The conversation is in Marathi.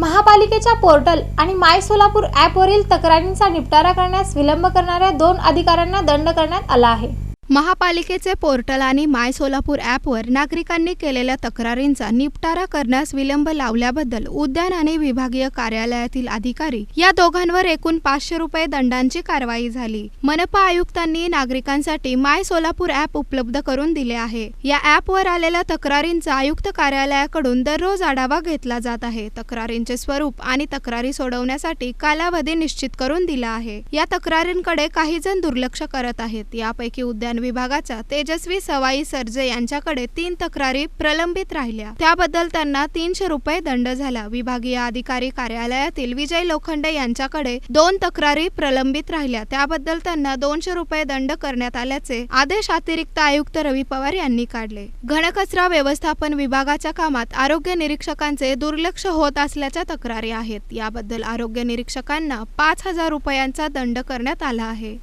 महापालिकेच्या पोर्टल आणि माय सोलापूर ॲपवरील तक्रारींचा निपटारा करण्यास विलंब करणाऱ्या दोन अधिकाऱ्यांना दंड करण्यात आला आहे. महापालिकेचे पोर्टल आणि माय सोलापूर ॲपवर नागरिकांनी केलेल्या तक्रारींचा निपटारा करण्यास विलंब लावल्याबद्दल उद्यान आणि विभागीय कार्यालयातील अधिकारी या दोघांवर एकूण पाचशे रुपये दंडांची कारवाई झाली. मनपा आयुक्तांनी नागरिकांसाठी माय सोलापूर ॲप उपलब्ध करून दिले आहे. या ॲपवर आलेल्या तक्रारींचा आयुक्त कार्यालयाकडून दररोज आढावा घेतला जात आहे. तक्रारींचे स्वरूप आणि तक्रारी सोडवण्यासाठी कालावधी निश्चित करून दिला आहे. या तक्रारींकडे काही जण दुर्लक्ष करत आहेत. यापैकी उद्यान विभागाच्या तेजस्वी सवाई सर्जे यांच्याकडे तीन तक्रारी प्रलंबित राहिल्या. त्याबद्दल त्यांना तीनशे रुपये दंड झाला. विभागीय अधिकारी कार्यालयातील विजय लोखंडे यांच्याकडे दोन तक्रारी प्रलंबित राहिल्या. त्याबद्दल त्यांना दोनशे रुपये दंड करण्यात आल्याचे आदेश अतिरिक्त आयुक्त रवी पवार यांनी काढले. घनकचरा व्यवस्थापन विभागाच्या कामात आरोग्य निरीक्षकांचे दुर्लक्ष होत असल्याच्या तक्रारी आहेत. याबद्दल आरोग्य निरीक्षकांना पाच हजार रुपयांचा दंड करण्यात आला आहे.